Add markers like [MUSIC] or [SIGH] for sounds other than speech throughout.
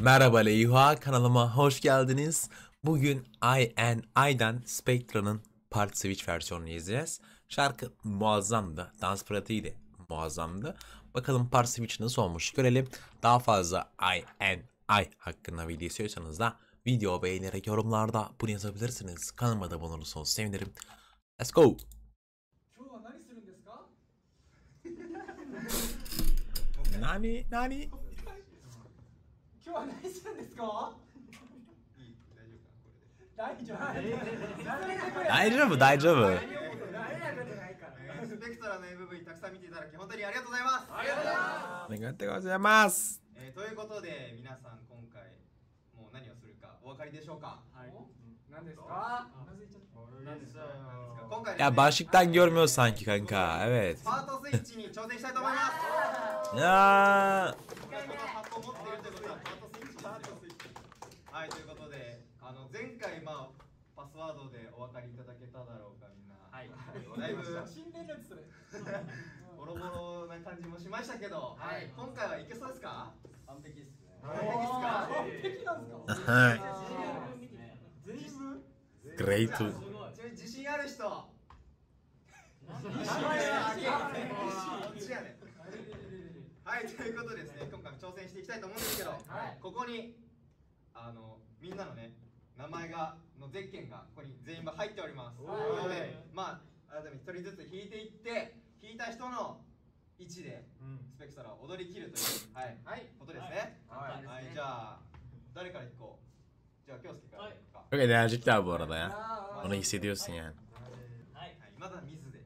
Merhaba Leyha, kanalıma hoş geldiniz. Bugün I and I'den Spectra'nın Part Switch versiyonunu izleyeceğiz. Şarkı muazzamdı, dans pratiği de muazzamdı. Bakalım Part Switch nasıl olmuş görelim. Daha fazla I and I hakkında video istiyorsanız da video beğenerek yorumlarda bunu yazabilirsiniz. Kanalıma da abone olursanız sevinirim. Let's go! nani, nani? は何するんですか？大丈夫かなこれで。大丈夫大丈夫。スペクトラの MV たくさん見ていただき本当にありがとうございます。ありがとうございまありがとうございます。えーということで皆さん今回もう何をす。るかお分かりでしょうか。す。何です。か何です。か今回ね Ya başlıktan görmüyor sanki kanka. Evet. パートスイッチに挑戦したいと思います。Ya 一回この箱を持っているということはパートスイッチですよ。はいということであの前回まあパスワードでお分かりいただけただろうかみんな。はい。だいぶ新連絡それ [LAUGHS] ボロボロな感じもしましたけど、はい今回はいけそうですか？完璧ですね。完完璧ですか？璧なんですか？はい全部 Great. ちなみに自信ある人。はい、ということでですね、今回も挑戦していきたいと思うんですけど、はいここにあのみんなのね、名前がのゼッケンがここに全員が入っております。おなーので、まあ改めて一人ずつ引いていって、引いた人の位置でスペクトラを踊り切るという、はい、はい、ことですね。はい。はい、じゃあ誰から行こう？じゃあ京介から行こうか。Çok enerjikler bu arada Onu hissediyorsun yani. はい、まだ水で。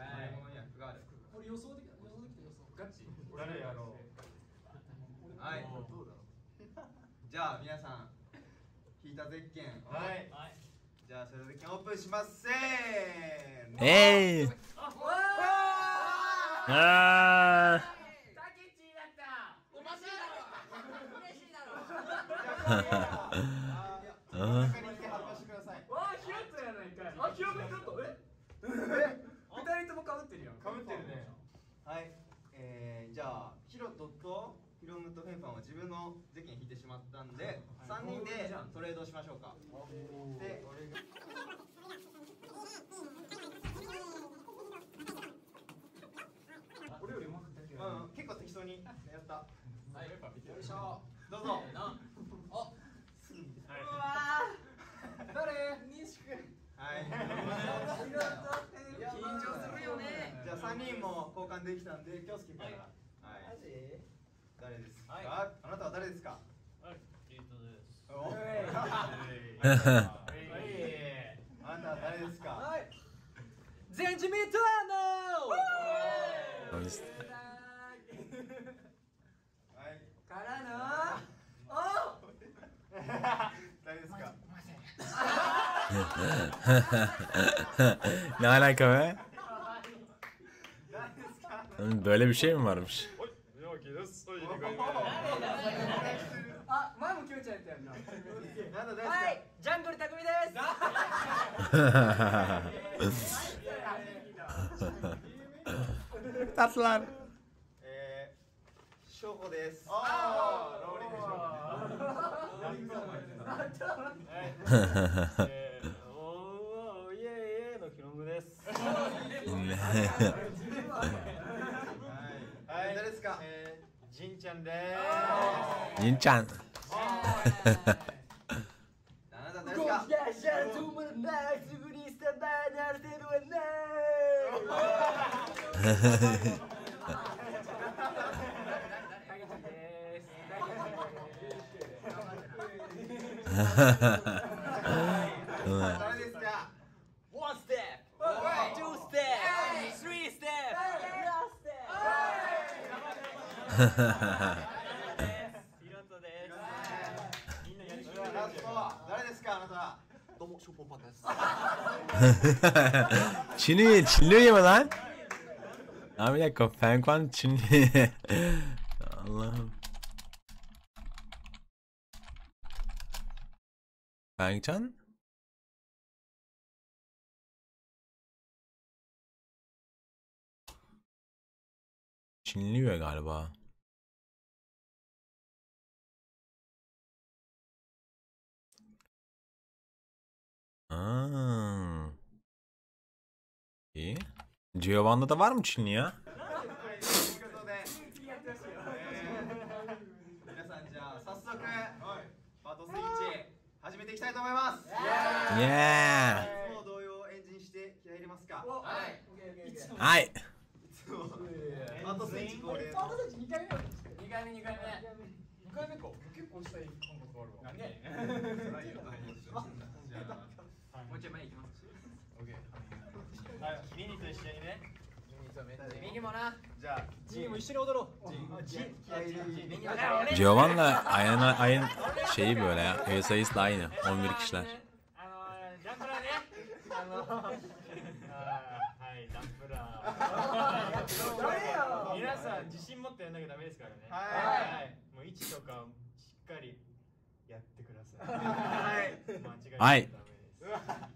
はい、ものには服がある。これ予想できた予想できた予想ガチ誰やろう。はい。じゃあ皆さん引いたゼッケン。はい。じゃあそれゼッケンオープンします。せーの。Hey. Aa. タケチだったおかしいだろ嬉しいだろ [LAUGHS] [LAUGHS] あーいや真ん中に来て発表してください。わあヒロトやないかいあヒロトちょっとええ二人とも被ってるやんかぶってるね。はい。えー、じゃあヒロトとヒロムとフェンファンは自分のゼッケン引いてしまったんで、三人でトレードしましょうか。で、俺が。俺よりうまうん、結構適当にやった。はい。よいしょ。どうぞ。あうわー誰？西君はい。[LAUGHS] 緊張するよね。じゃあ三人も交換できたんで、京介から。はい。誰ですか、あなたは誰ですか。おあなたは誰ですか。はい全治ミッドランド Onu ist- はい。からのお誰ですか。 ne alaka be? 誰ですか。 Şey mi varmış? あ前もキョウちゃんやったやんななんだ。はいジャングル匠です Tatlılar. えー、翔吾です。ああ、ローリング翔吾。ローリング翔吾。えー、おーイエーイのヒロムです。[LAUGHS] 銀ちゃん。[LAUGHS] [LAUGHS] Çinli, Çinli mi lan? Abi bir dakika, Fenkwan Çinli. [LAUGHS] Allah'ım. Berkcan? Çinliyor galiba. İyi. Giovanna da var mı Çinli ya? yeah. はい。あとスイッチこれ。あとスイッチ2回目。2回目2回目。2回目か結構したい感覚あるわ。ね。もうちょい前行きます。ミニと一緒にね右もなじゃあジンも一緒に踊ろうジンジン気合い入れて右もな俺 Giovanni'la ayın, ayın şeyi böyle ya. Üye sayısı da aynı. 11 kişiler. あのージャンプラーねあのーあーはいジャンプラー皆さん自信持ってやんなきゃダメですからねはいもう位置とかしっかりやってくださいはい間違えちゃダメです、はい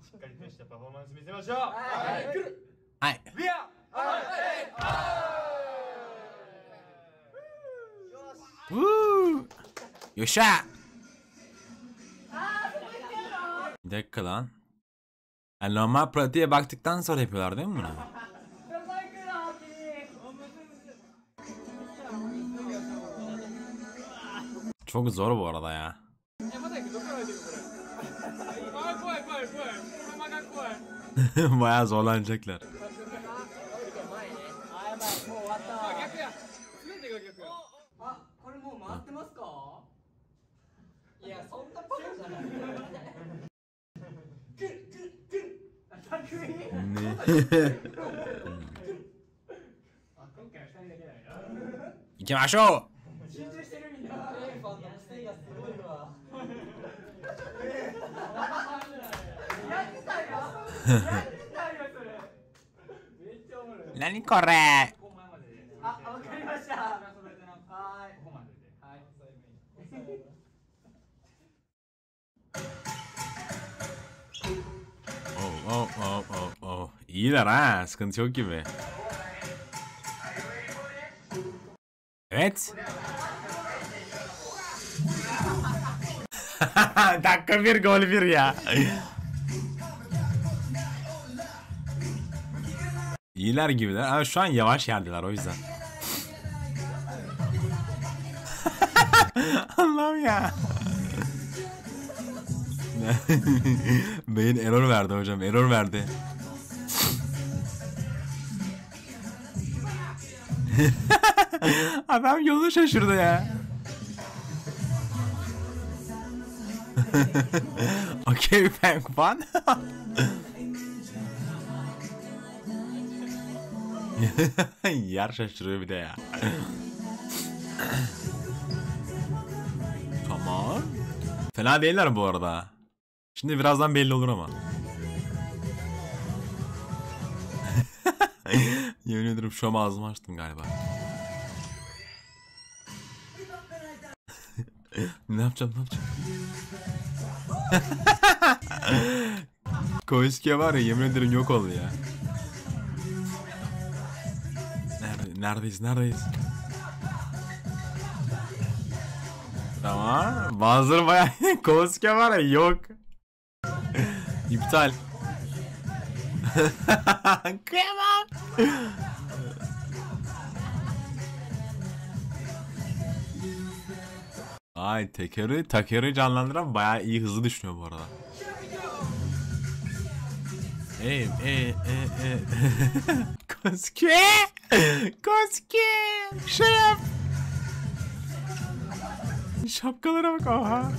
しっかりとしたパフォーマンス見せましょうはい来るはい。 We are ウーよっしゃ Bir dakika lan. Yani normal pratiğe baktıktan sonra yapıyorlar değil mi bunu? Çok zor bu arada ya. [LAUGHS] Bayağı zorlanacaklar. 前ねあやばいもう終わったあ逆や全てが逆あこれもう回ってますかいやそんなパカじゃないくるくるくるあ匠ねあ今回は二人だけだよ行きましょ集 何これここ前までであ、わかりました。はーい。ここまでではい。 Oh, oh, oh, oh, oh. İyiler ha. Sıkıntı yok gibi. Evet. Dakika bir gol bir ya. İyiler gibiler ama şu an yavaş yerdiler o yüzden. [LAUGHS] Allah'ım ya. Beyin error verdi hocam error verdi. [LAUGHS] Adam yolu şaşırdı ya. [LAUGHS] okay, thank fun. [LAUGHS] Yer şaşırıyor bir de ya. [LAUGHS] tamam. Fena değiller bu arada. Şimdi birazdan belli olur ama. [LAUGHS] Yemin ederim şu an ağzımı açtım galiba. ne yapacağım ne yapacağım? Koiske var ya yemin ederim yok oldu ya. Neredeyiz neredeyiz? Tamam. Bazıları bayağı [LAUGHS] Koske var ya yok. [LAUGHS] İptal. [LAUGHS] Kıyamam. Ay tekeri, tekeri canlandıran bayağı iyi hızlı düşünüyor bu arada. Ey, ey, ey, ey. Koske! Koske! Şey yap! Şapkalara bak oha.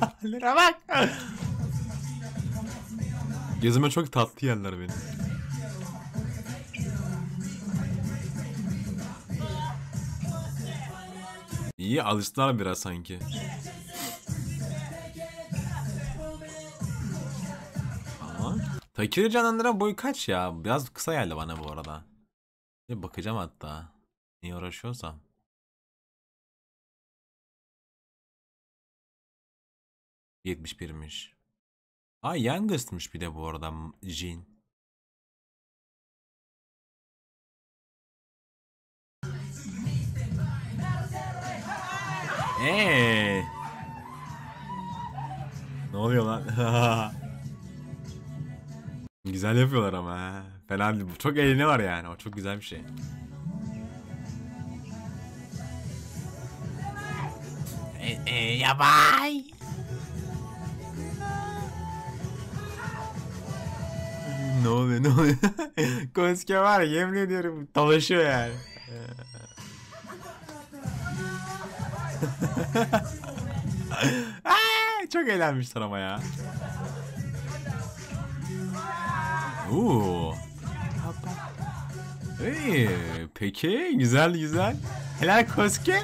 Hallere bak. Gözüme çok tatlı yerler benim. İyi alıştılar biraz sanki. Takiri canlandıran boyu kaç ya? Biraz kısa geldi bana bu arada. Bir bakacağım hatta. Niye uğraşıyorsam. 71'miş. Aa youngest'mış bir de bu arada Jin. Eee. Ne oluyor lan? [LAUGHS] güzel yapıyorlar ama ha. Fena değil. Çok eğleniyorlar yani. O çok güzel bir şey. E, e, yabay. ne oluyor ne oluyor? [LAUGHS] Koske var ya yemin ediyorum dolaşıyor yani. [LAUGHS] Aa, çok eğlenmişler ama ya. Oo. İyi, peki güzel güzel. Helal Koske.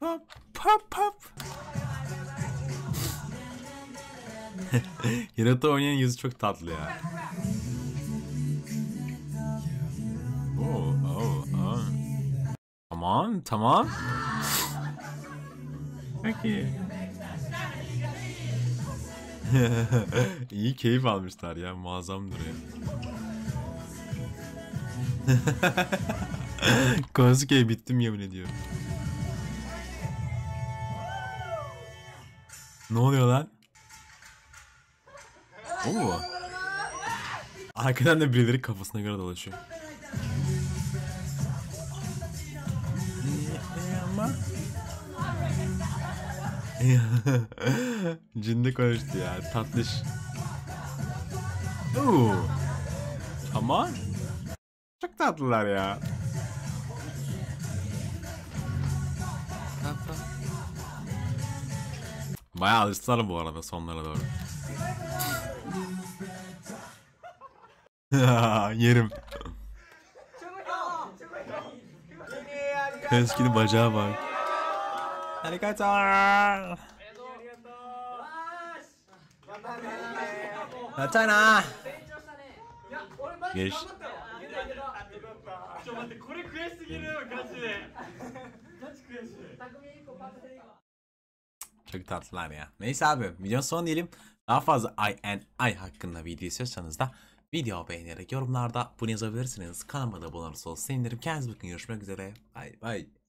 Pop pop pop. Hirata oynayan yüzü çok tatlı ya. Oo, oo, oo. Tamam, tamam. Peki. [LAUGHS] İyi keyif almışlar ya, muazzam duruyor. [LAUGHS] Kosuke bittim yemin ediyorum. Ne oluyor lan? Oo. Arkadan da birileri kafasına göre dolaşıyor. [LAUGHS] Cinde konuştu ya tatlış. Oo. Ama çok tatlılar ya. Bayağı alıştılar bu arada sonlara doğru. [LAUGHS] Yerim. Eskidi bacağı var. Arigato. Natana. Geç. ちょ待ってこれ悔しすぎるガチでガチ悔しい Çok tatlılar ya. Neyse abi videonun sonu diyelim. Daha fazla I and I hakkında video istiyorsanız da video beğenerek yorumlarda bunu yazabilirsiniz. Kanalıma da abone olursanız sevinirim. Kendinize bakın. Görüşmek üzere. Bye bye.